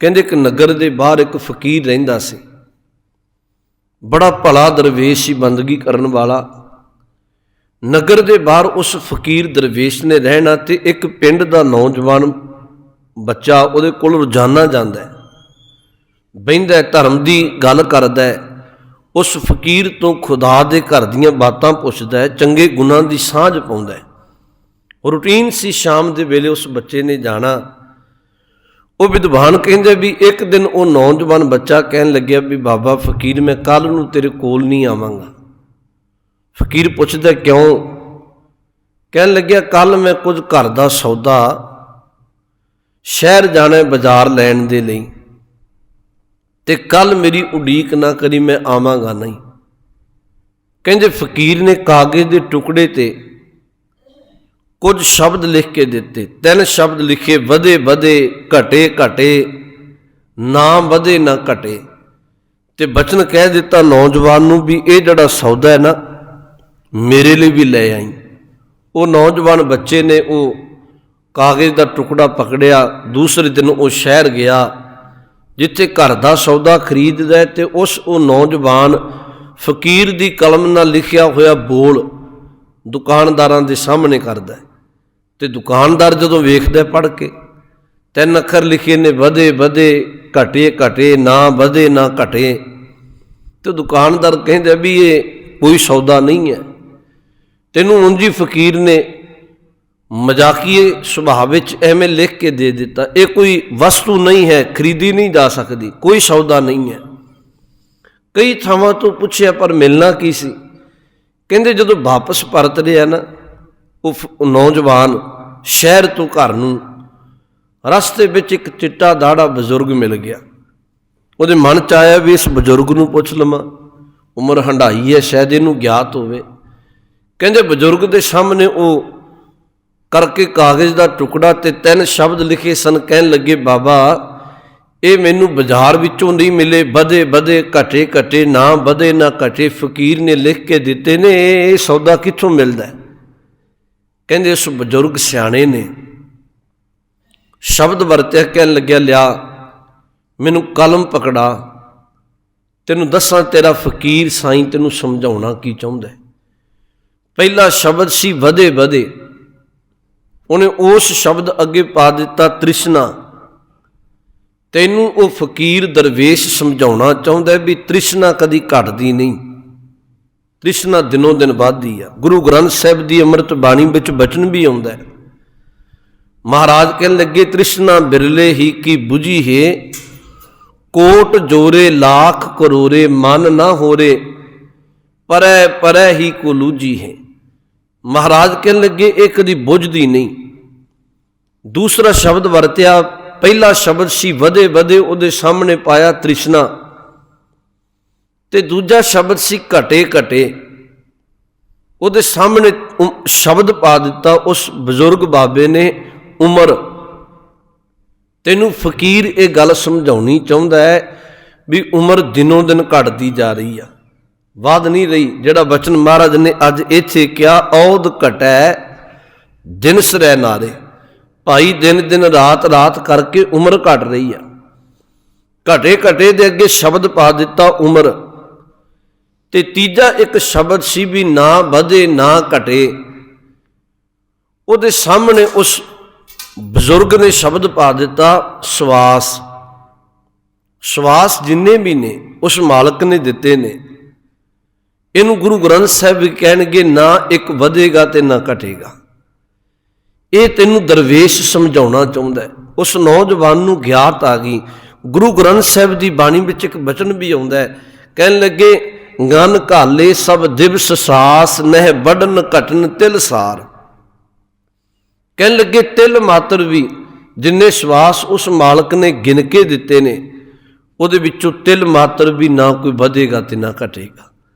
ਕਹਿੰਦੇ ਇੱਕ ਨਗਰ ਦੇ ਬਾਹਰ ਇੱਕ ਫਕੀਰ ਰਹਿੰਦਾ ਸੀ। ਬੜਾ ਭਲਾ ਦਰਵੇਸ਼ ਸੀ ਬੰਦਗੀ ਕਰਨ ਵਾਲਾ। ਨਗਰ ਦੇ ਬਾਹਰ ਉਸ ਫਕੀਰ ਦਰਵੇਸ਼ ਨੇ ਰਹਿਣਾ ਤੇ ਇੱਕ ਪਿੰਡ ਦਾ ਨੌਜਵਾਨ ਬੱਚਾ ਉਹਦੇ ਕੋਲ ਰੋਜ਼ਾਨਾ ਜਾਂਦਾ ਹੈ। ਬਹਿੰਦਾ ਧਰਮ ਦੀ ਗੱਲ ਕਰਦਾ ਹੈ। ਉਸ ਫਕੀਰ ਤੋਂ ਖੁਦਾ ਦੇ ਘਰ ਦੀਆਂ ਬਾਤਾਂ ਪੁੱਛਦਾ ਹੈ, ਚੰਗੇ ਗੁਣਾਂ ਦੀ ਸਾਂਝ ਪਾਉਂਦਾ ਹੈ। ਰੂਟੀਨ ਸੀ, ਸ਼ਾਮ ਦੇ ਵੇਲੇ ਉਸ ਬੱਚੇ ਨੇ ਜਾਣਾ। ਉਹ ਵਿਦਵਾਨ ਕਹਿੰਦੇ ਵੀ ਇੱਕ ਦਿਨ ਉਹ ਨੌਜਵਾਨ ਬੱਚਾ ਕਹਿਣ ਲੱਗਿਆ ਵੀ ਬਾਬਾ ਫਕੀਰ, ਮੈਂ ਕੱਲ ਨੂੰ ਤੇਰੇ ਕੋਲ ਨਹੀਂ ਆਵਾਂਗਾ। ਫਕੀਰ ਪੁੱਛਦਾ, ਕਿਉਂ? ਕਹਿਣ ਲੱਗਿਆ ਕੱਲ ਮੈਂ ਕੁਝ ਘਰ ਦਾ ਸੌਦਾ ਸ਼ਹਿਰ ਜਾਣਾ ਬਾਜ਼ਾਰ ਲੈਣ ਦੇ ਲਈ ਤੇ ਕੱਲ ਮੇਰੀ ਉਡੀਕ ਨਾ ਕਰੀ, ਮੈਂ ਆਵਾਂਗਾ ਨਹੀਂ। ਕਹਿੰਦੇ, ਫਕੀਰ ਨੇ ਕਾਗਜ਼ ਦੇ ਟੁਕੜੇ ਤੇ ਕੁਝ ਸ਼ਬਦ ਲਿਖ ਕੇ ਦਿੱਤੇ, ਤਿੰਨ ਸ਼ਬਦ ਲਿਖੇ, ਵਧੇ ਵਧੇ, ਘਟੇ ਘਟੇ, ਨਾ ਵਧੇ ਨਾ ਘਟੇ। ਤੇ ਬਚਨ ਕਹਿ ਦਿੱਤਾ ਨੌਜਵਾਨ ਨੂੰ ਵੀ ਇਹ ਜਿਹੜਾ ਸੌਦਾ ਹੈ ਨਾ, ਮੇਰੇ ਲਈ ਵੀ ਲੈ ਆਈ। ਉਹ ਨੌਜਵਾਨ ਬੱਚੇ ਨੇ ਉਹ ਕਾਗਜ਼ ਦਾ ਟੁਕੜਾ ਪਕੜਿਆ, ਦੂਸਰੇ ਦਿਨ ਉਹ ਸ਼ਹਿਰ ਗਿਆ, ਜਿੱਥੇ ਘਰ ਦਾ ਸੌਦਾ ਖਰੀਦਦਾ ਹੈ ਤੇ ਉਸ ਉਹ ਨੌਜਵਾਨ ਫਕੀਰ ਦੀ ਕਲਮ ਨਾਲ ਲਿਖਿਆ ਹੋਇਆ ਬੋਲ ਦੁਕਾਨਦਾਰਾਂ ਦੇ ਸਾਹਮਣੇ ਕਰਦਾ ਤੇ ਦੁਕਾਨਦਾਰ ਜਦੋਂ ਵੇਖਦਾ ਪੜ ਕੇ, ਤਿੰਨ ਅੱਖਰ ਲਿਖੇ ਨੇ, ਵਧੇ ਵਧੇ, ਘਟੇ ਘਟੇ, ਨਾ ਵਧੇ, ਨਾ ਘਟੇ, ਤੇ ਦੁਕਾਨਦਾਰ ਕਹਿੰਦਾ ਵੀ ਇਹ ਕੋਈ ਸੌਦਾ ਨਹੀਂ ਹੈ। ਤੈਨੂੰ ਉਂਝੀ ਫਕੀਰ ਨੇ ਮਜ਼ਾਕੀਏ ਸੁਭਾਅ ਵਿੱਚ ਐਵੇਂ ਲਿਖ ਕੇ ਦੇ ਦਿੱਤਾ। ਇਹ ਕੋਈ ਵਸਤੂ ਨਹੀਂ ਹੈ, ਖਰੀਦੀ ਨਹੀਂ ਜਾ ਸਕਦੀ, ਕੋਈ ਸੌਦਾ ਨਹੀਂ ਹੈ। ਕਈ ਥਾਵਾਂ ਤੋਂ ਪੁੱਛਿਆ ਪਰ ਮਿਲਣਾ ਕੀ ਸੀ? ਕਹਿੰਦੇ ਜਦੋਂ ਵਾਪਸ ਪਰਤ ਰਿਹਾ ਨਾ ਉਹ ਫ- ਨੌਜਵਾਨ ਸ਼ਹਿਰ ਤੋਂ ਘਰ ਨੂੰ ਰਸਤੇ ਵਿੱਚ ਇੱਕ ਚਿੱਟਾ ਦਾੜਾ ਬਜ਼ੁਰਗ ਮਿਲ ਗਿਆ। ਉਹਦੇ ਮਨ ਚ ਆਇਆ ਵੀ ਇਸ ਬਜ਼ੁਰਗ ਨੂੰ ਪੁੱਛ ਲਵਾਂ। ਉਮਰ ਹੰਡਾਈ ਹੈ, ਸ਼ਾਇਦ ਇਹਨੂੰ ਗਿਆਤ ਹੋਵੇ। ਕਹਿੰਦੇ ਬਜ਼ੁਰਗ ਦੇ ਸਾਹਮਣੇ ਉਹ ਕਰਕੇ ਕਾਗਜ਼ ਦਾ ਟੁਕੜਾ ਤੇ ਤਿੰਨ ਸ਼ਬਦ ਲਿਖੇ ਸਨ, ਕਹਿਣ ਲੱਗੇ, ਬਾਬਾ, ਇਹ ਮੈਨੂੰ ਬਾਜ਼ਾਰ ਵਿੱਚੋਂ ਨਹੀਂ ਮਿਲੇ। ਵਧੇ ਵਧੇ, ਘਟੇ ਘਟੇ, ਨਾ ਵਧੇ, ਨਾ ਘਟੇ। ਫਕੀਰ ਨੇ ਲਿਖ ਕੇ ਦਿੱਤੇ ਨੇ, ਇਹ ਸੌਦਾ ਕਿੱਥੋਂ ਮਿਲਦਾ ਹੈ? ਕਹਿੰਦੇ ਉਸ ਬਜ਼ੁਰਗ ਸਿਆਣੇ ਨੇ ਸ਼ਬਦ ਵਰਤਿਆ, ਕਹਿਣ ਲੱਗਿਆ, ਲਿਆ, ਮੈਨੂੰ ਕਲਮ ਪਕੜਾ, ਤੈਨੂੰ ਦੱਸਾਂ ਤੇਰਾ ਫਕੀਰ ਸਾਈਂ ਤੈਨੂੰ ਸਮਝਾਉਣਾ ਕੀ ਚਾਹੁੰਦਾ ਪਹਿਲਾ ਸ਼ਬਦ ਸੀ ਵਧੇ ਵਧੇ। ਉਹਨੇ ਉਸ ਸ਼ਬਦ ਅੱਗੇ ਪਾ ਦਿੱਤਾ ਤ੍ਰਿਸ਼ਨਾ। ਤੈਨੂੰ ਉਹ ਫਕੀਰ ਦਰਵੇਸ਼ ਸਮਝਾਉਣਾ ਚਾਹੁੰਦਾ ਵੀ ਤ੍ਰਿਸ਼ਨਾ ਕਦੀ ਘਟਦੀ ਨਹੀਂ। ਤ੍ਰਿਸ਼ਨਾ ਦਿਨੋਂ ਦਿਨ ਵੱਧਦੀ ਆ। ਗੁਰੂ ਗ੍ਰੰਥ ਸਾਹਿਬ ਦੀ ਅੰਮ੍ਰਿਤ ਬਾਣੀ ਵਿੱਚ ਬਚਨ ਵੀ ਆਉਂਦਾ ਹੈ। ਮਹਾਰਾਜ ਕਹਿਣ ਲੱਗੇ ਤ੍ਰਿਸ਼ਨਾ ਬਿਰਲੇ ਹੀ ਕੀ 부ਜੀ ਹੈ? ਕੋਟ ਜੋਰੇ, ਲੱਖ ਕਰੋਰੇ, ਮਨ ਨਾ ਹੋਰੇ, ਪਰੈ ਪਰੈ ਹੀ ਕੋ ਲੂਜੀ ਹੈ। ਮਹਾਰਾਜ ਕਹਿਣ ਲੱਗੇ, ਇਹ ਕਦੀ ਬੁਝਦੀ ਨਹੀਂ। ਦੂਸਰਾ ਸ਼ਬਦ ਵਰਤਿਆ, ਪਹਿਲਾ ਸ਼ਬਦ ਸੀ, ਵਧੇ ਵਧੇ ਉਹਦੇ ਸਾਹਮਣੇ ਪਾਇਆ ਤ੍ਰਿਸ਼ਨਾ। ਤੇ ਦੂਜਾ ਸ਼ਬਦ ਸੀ ਘਟੇ ਘਟੇ। ਉਹਦੇ ਸਾਹਮਣੇ ਉ- ਸ਼ਬਦ ਪਾ ਦਿੱਤਾ, ਉਸ ਬਜ਼ੁਰਗ ਬਾਬੇ ਨੇ, ਉਮਰ। ਤੈਨੂੰ ਫਕੀਰ ਇਹ ਗੱਲ ਸਮਝਾਉਣੀ ਚਾਹੁੰਦਾ ਹੈ ਵੀ ਉਮਰ ਦਿਨੋਂ ਦਿਨ ਘਟਦੀ ਜਾ ਰਹੀ ਆ। ਵੱਧ ਨਹੀਂ ਰਹੀ, ਜਿਹੜਾ ਬਚਨ ਮਹਾਰਾਜ ਨੇ ਅੱਜ ਇੱਥੇ ਕਿਹਾ ਔਦ ਘਟੈ, ਦਿਨ ਸਰੈ ਨਾਰੇ। ਭਾਈ ਦਿਨ ਦਿਨ ਰਾਤ ਰਾਤ ਕਰਕੇ ਉਮਰ ਘਟ ਰਹੀ ਆ। ਘਟੇ ਘਟੇ ਦੇ ਅੱਗੇ ਸ਼ਬਦ ਪਾ ਦਿੱਤਾ ਉਮਰ। ਤੇ ਤੀਜਾ ਇੱਕ ਸ਼ਬਦ ਸੀ ਵੀ ਨਾ ਵਧੇ, ਨਾ ਘਟੇ। ਉਹਦੇ ਸਾਹਮਣੇ ਉਸ ਬਜ਼ੁਰਗ ਨੇ ਸ਼ਬਦ ਪਾ ਦਿੱਤਾ, ਸਵਾਸ। ਸਵਾਸ ਜਿੰਨੇ ਵੀ ਨੇ, ਉਸ ਮਾਲਕ ਨੇ ਦਿੱਤੇ ਨੇ। ਇਹਨੂੰ ਗੁਰੂ ਗ੍ਰੰਥ ਸਾਹਿਬ ਵੀ ਕਹਿਣਗੇ, ਨਾ ਇੱਕ ਵਧੇਗਾ ਤੇ ਨਾ ਘਟੇਗਾ। ਇਹ ਤੈਨੂੰ ਦਰਵੇਸ਼ ਸਮਝਾਉਣਾ ਚਾਹੁੰਦਾ ਉਸ ਨੌਜਵਾਨ ਨੂੰ ਗਿਆਤ ਆ ਗਈ। ਗੁਰੂ ਗ੍ਰੰਥ ਸਾਹਿਬ ਦੀ ਬਾਣੀ ਵਿੱਚ ਇੱਕ ਬਚਨ ਵੀ ਆਉਂਦਾ ਹੈ। ਕਹਿਣ ਲੱਗੇ ਗਨ ਘਾਲੇ ਸਭ ਦਿਵਸ ਸਾਸ, ਨਹਿ ਵਡਨ ਘਟਨ ਤਿਲ ਸਾਰ। ਕਹਿਣ ਲੱਗੇ, ਤਿਲ ਮਾਤਰ ਵੀ ਜਿੰਨੇ ਸਵਾਸ ਉਸ ਮਾਲਕ ਨੇ ਗਿਣ ਕੇ ਦਿੱਤੇ ਨੇ, ਉਹਦੇ ਵਿੱਚੋਂ ਤਿਲ ਮਾਤਰ ਵੀ ਨਾ ਕੋਈ ਵਧੇਗਾ ਤੇ ਨਾ ਘਟੇਗਾ।